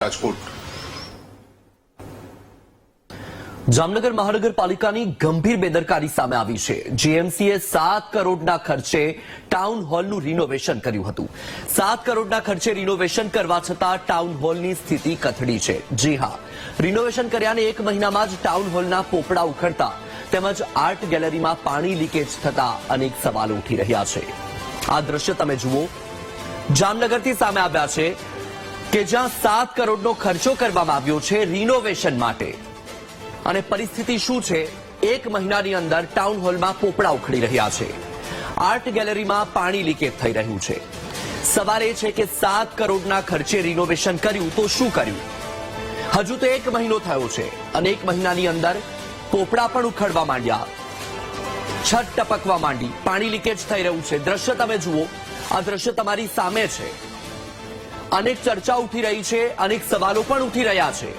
રાજકોટ. જામનગર મહાનગરપાલિકાની ગંભીર બેદરકારી સામે આવી છે. જીએમસીએ સાત કરોડના ખર્ચે ટાઉન હોલનું રિનોવેશન કર્યું હતું. સાત કરોડના ખર્ચે રિનોવેશન કરવા છતાં ટાઉન હોલની સ્થિતિ કથળી છે. જી હા, રિનોવેશન કર્યાને એક મહિનામાં જ ટાઉન હોલના પોપડા ઉખડતા તેમજ આર્ટ ગેલેરીમાં પાણી લીકેજ થતા અનેક સવાલો ઉઠી રહ્યા છે. આ દ્રશ્ય તમે જુઓ. જામનગરથી સામે આવ્યા છે કે જ્યાં સાત કરોડનો ખર્ચો કરવામાં આવ્યો છે રિનોવેશન માટે. અને પરિસ્થિતિ શું છે? એક મહિનાની અંદર ટાઉન હોલમાં પોપડા ઉખડી રહ્યા છે. આર્ટ ગેલેરીમાં પાણી લીકેજ થઈ રહ્યું છે. સવાલ એ છે કે સાત કરોડના ખર્ચે રિનોવેશન કર્યું તો શું કર્યું? હજુ તો એક મહિનો થયો છે અને એક મહિનાની અંદર પોપડા પણ ઉખડવા માંડ્યા. છત ટપકવા માંડી. પાણી લીકેજ થઈ રહ્યું છે. દ્રશ્ય તમે જુઓ. આ દ્રશ્ય તમારી સામે છે. અનેક ચર્ચા ઉઠી રહી છે, અનેક સવાલો પણ ઉઠી રહ્યા છે.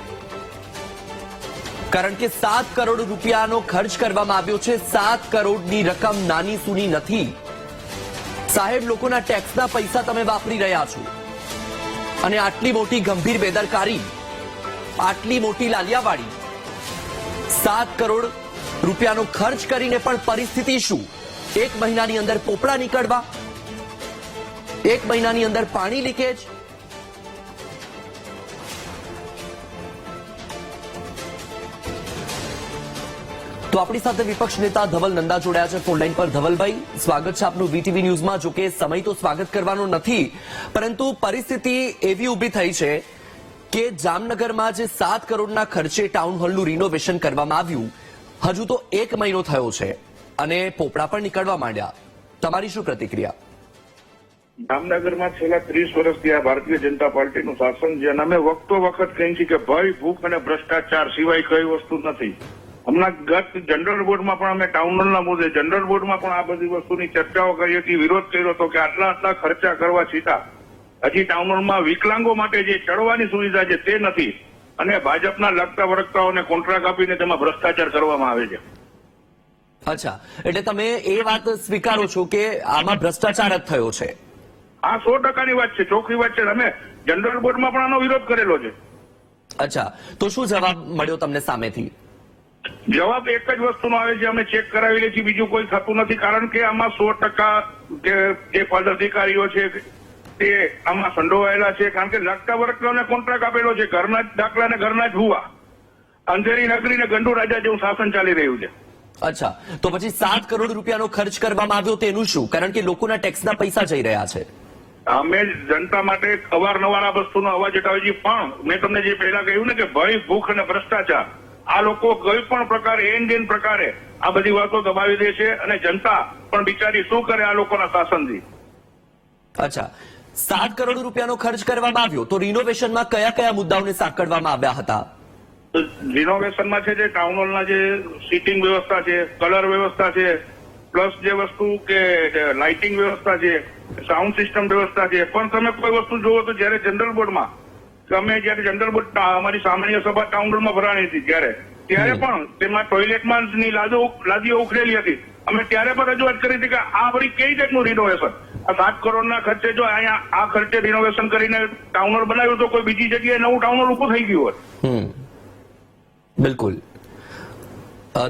કારણ કે સાત કરોડ રૂપિયાનો ખર્ચ કરવામાં આવ્યો છે, સાત કરોડની રકમ નાની સૂની નથી. સાહેબ, લોકોના ટેક્સના પૈસા તમે વાપરી રહ્યા છો. અને આટલી મોટી ગંભીર બેદરકારી, આટલી મોટી લાલિયાવાડી, સાત કરોડ રૂપિયાનો ખર્ચ કરીને પણ પરિસ્થિતિ શું? એક મહિનાની અંદર પોપડા નીકળવા, એક મહિનાની અંદર પાણી લીકેજ તો આપણી સાથે વિપક્ષ નેતા ધવલ નંદા જોડાયા છે ફોનલાઈન પર. ધવલભાઈ, સ્વાગત છે આપનું વીટીવી ન્યૂઝમાં. જો કે સમય તો સ્વાગત કરવાનો નથી, પરંતુ પરિસ્થિતિ એવી ઊભી થઈ છે કે જામનગરમાં જે સાત કરોડના ખર્ચે ટાઉન હોલનું રિનોવેશન કરવામાં આવ્યું, હજુ તો એક મહિનો થયો છે અને પોપડા પણ નીકળવા માંડ્યા. તમારી શું પ્રતિક્રિયા? જામનગરમાં છેલ્લા ત્રીસ વર્ષથી આ ભારતીય જનતા પાર્ટીનું શાસન છે અને અમે વખતો વખત કહીએ છીએ કે ભય, ભૂખ અને ભ્રષ્ટાચાર સિવાય કઈ વસ્તુ નથી. હમણાં ગત જનરલ બોર્ડમાં પણ અમે ટાઉન મુદ્દે જનરલ બોર્ડમાં પણ આ બધી વસ્તુની ચર્ચાઓ કરી હતી વિરોધ કર્યો હતો કે આટલા આટલા ખર્ચા કરવા છતાં હજી ટાઉન વિકલાંગો માટે જે ચડવાની સુવિધા છે તે નથી. અને ભાજપના લગતા વળગતાઓને કોન્ટ્રાક્ટ આપીને તેમાં ભ્રષ્ટાચાર કરવામાં આવે છે. અચ્છા એટલે તમે એ વાત સ્વીકારો છો કે આમાં ભ્રષ્ટાચાર જ થયો છે. આ સો ટકાની વાત છે ચોખ્ખી વાત છે. અમે જનરલ બોર્ડમાં પણ આનો વિરોધ કરેલો છે. અચ્છા તો શું જવાબ મળ્યો તમને સામેથી? જવાબ એક જ વસ્તુનો આવે છે અમે ચેક કરાવીએ છીએ બીજું કોઈ થતું નથી કારણ કે આમાં સો ટકા જે પદ અધિકારીઓ છે તે આમાં સંડોવાયેલા છે કારણ કે લગતા વર્ગને કોન્ટ્રાક્ટ આપેલો છે ઘરના જ દાખલા ને ઘરના જ હુવા. અંધેરી નગરી ને ગંડુ રાજા જેવું શાસન ચાલી રહ્યું છે. અચ્છા તો પછી સાત કરોડ રૂપિયાનો ખર્ચ કરવામાં આવ્યો તેનું શું? કારણ કે લોકોના ટેક્સના પૈસા જઈ રહ્યા છે. અમે જનતા માટે અવારનવાર આ વસ્તુનો અવાજ ઉઠાવીએ છીએ પણ મેં તમને જે પહેલા કહ્યું ને કે ભય ભૂખ અને ભ્રષ્ટાચાર આ લોકો કોઈ પણ પ્રકારે એન જેન પ્રકારે આ બધી વાતો દબાવી દે છે અને જનતા પણ બિચારી શું કરે આ લોકોના શાસનથી? અચ્છા. સાત કરોડ રૂપિયાનો ખર્ચ કરવામાં આવ્યો તો રિનોવેશનમાં કયા કયા મુદ્દાઓને સાંકળવામાં આવ્યા હતા? રિનોવેશનમાં છે જે ટાઉન હોલના જે સીટિંગ વ્યવસ્થા છે કલર વ્યવસ્થા છે પ્લસ જે વસ્તુ કે લાઇટિંગ વ્યવસ્થા છે સાઉન્ડ સિસ્ટમ વ્યવસ્થા છે પણ તમે કોઈ વસ્તુ જુઓ તો જ્યારે જનરલ બોર્ડમાં અમે જયારે જનરલ બોર્ડ અમારી સામાન્ય સભા ટાઉન રૂમમાં ભરાણી હતી ત્યારે. ત્યારે પણ તેમાં ટોયલેટમાં ની લાદો લાદીઓ ઉખરેલી હતી. અમે ત્યારે પણ રજૂઆત કરી હતી કે આ વળી કઈ રીતનું રિનોવેશન આ સાત કરોડના ખર્ચે જો અહીંયા આ ખર્ચે રિનોવેશન કરીને ટાઉનર બનાવ્યું તો કોઈ બીજી જગ્યાએ નવું ટાઉનર ઉભું થઈ ગયું હોત બિલકુલ.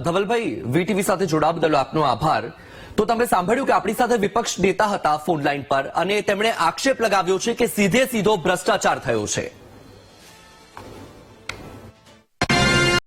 ધવલભાઈ વીટીવી સાથે જોડાવા બદલ આપનો આભાર. તો તમે સાંભળ્યું કે આપણી સાથે વિપક્ષ નેતા હતા ફોન લાઈન પર અને તેમણે આક્ષેપ લગાવ્યો છે કે સીધે સીધો ભ્રષ્ટાચાર થયો છે.